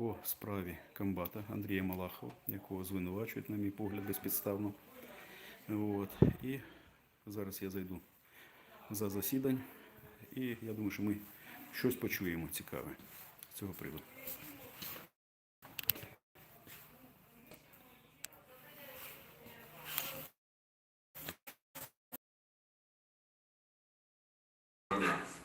по справі комбата Андрія Малахова, якого звинувачують, на мій погляд, безпідставно. От. І зараз я зайду за засідань, і я думаю, що ми щось почуємо цікаве з цього приводу. Андрій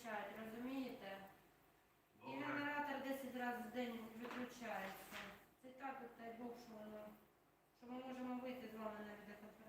Добре. відключають, розумієте? І генератор 10 разів в день виключається. Це так, дай Бог, що воно. Що ми можемо вийти з вами на відеоконференц-зв'язок.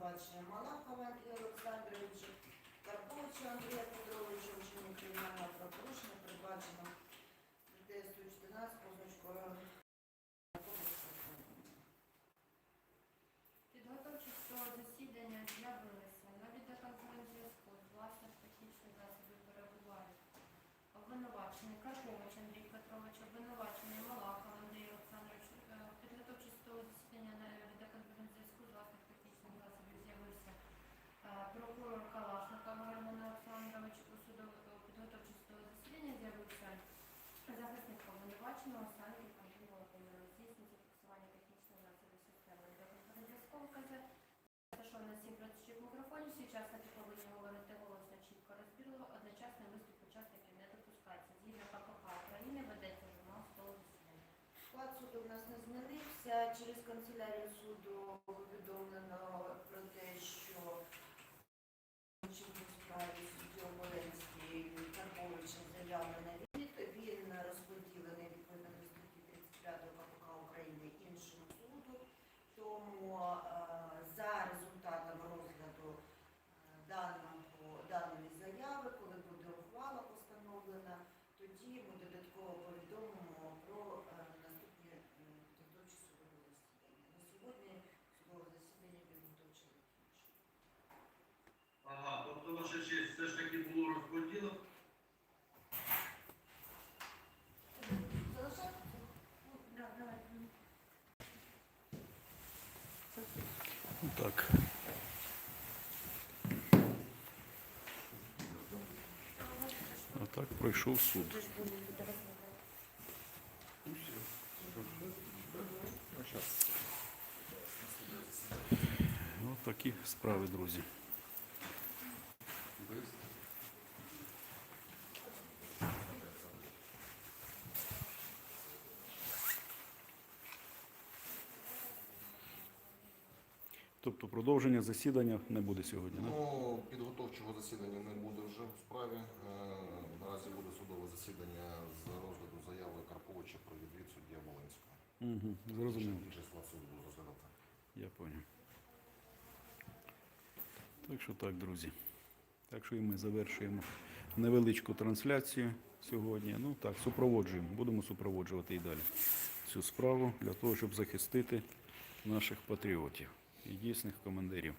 За Малахова Андрія Олександровича, Карповича Андрія Петровича, вчинення кримінального правопорушення, передбачено статтею 114 позначкою Підготовчі цього засідання з'явилися на відеоконференц-зв'язку власних технічних засобів перебуває обвинувачений Карпович Андрій Петрович, обвинувачений Малахов Андрій Олександрович. Е, Підготовчі цього засідання на відеоконференц-зв'язку з власних технічних засобів з'явився е, прокурор Калашников Герман Олександрович. У судовому підготовчі цього засідання з'явився захисник обвинуваченого Санків Андрій Володимирович. Здійснюється фіксування технічних засобів системи відеоконференц-зв'язку ВКЗ. Розташовано сім працюючих мікрофонів, всі учасники повинні говорити голосно, чітко, розбірливо, одночасний виступ учасників не допускається. Згідно КПК України ведеться журнал столу засідання. Склад суду в нас не змінився. Через канцелярію суду повідомлено про те, що в справі судді Оболенський Карповича заявлена від. Він розподілений відповідно до статті 35 КПК України іншому суду. Тому е, за результатами розгляду е, даної заяви, коли буде ухвала постановлена, тоді ми додатково ваша честь, все ж таки було розподілено. Так. А так пройшов суд. Ось такі справи, друзі. Тобто продовження засідання не буде сьогодні? Ну, підготовчого засідання не буде вже в справі. Е, Наразі буде судове засідання з розгляду заяви Карповича про відвід суддя Волинського. Угу, зрозуміло. Числа суду буде розглядати. Я понял. Так що так, друзі. Так що і ми завершуємо невеличку трансляцію сьогодні. Ну так, супроводжуємо. Будемо супроводжувати і далі цю справу для того, щоб захистити наших патріотів і дійсних командирів.